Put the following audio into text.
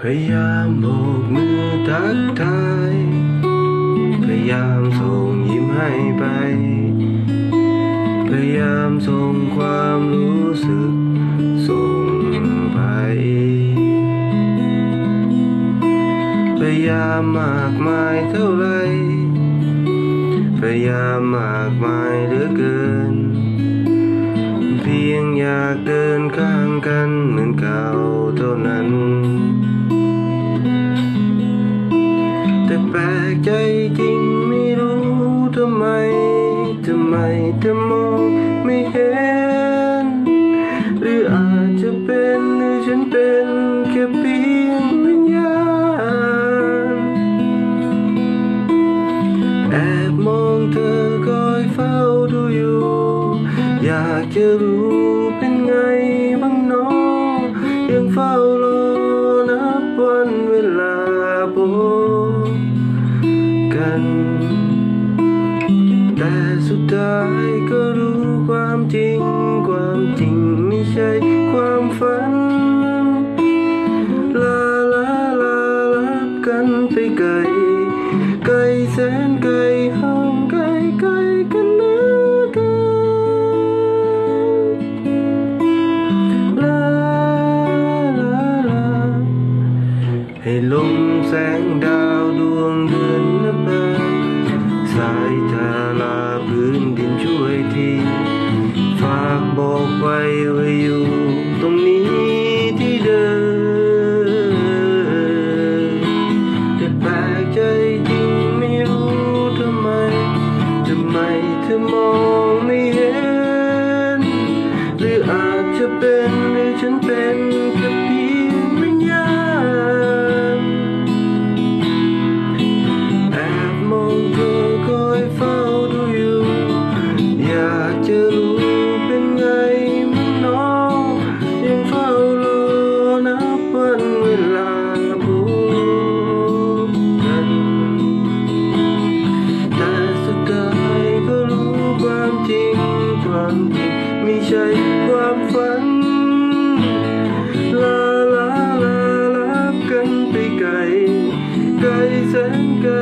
พยายามโบกมือทักทาย พยายามส่งยิ้มให้ไป พยายามส่งความรู้สึก ส่งไป พยายามมากมายเท่าไร พยายามมากมายเหลือเกิน เพียงอยากเดินข้างกัน แต่แปลกใจจริงไม่รู้ทำไมทำไมเธอมองไม่เห็น หรืออาจจะเป็นหรือฉันเป็นแค่เพียงวิญญาณแอบมองเธอคอยเฝ้าดูอยู่ อยากจะรู้เป็นไงบ้างน้องยังเฝ้าร แต่สุดท้ายก็รู้ความจริง ความจริงไม่ใช่ความฝัน ลาลาลาลับกันไปไกล ไกลแสนไกลห่างไกลไกลกันเหลือเกินลาลาลาให้ลมแสงดาวดวงเดือน ดินช่วยทีฝากบอกไว้ว่าอยู่ตรงนี้ที่เดิมแต่แปลกใจจริงไม่รู้ทำไมทำไมเธอมองไม่เห็น หรืออาจจะเป็นหรือฉันเป็น ไกลไกลแสนไกล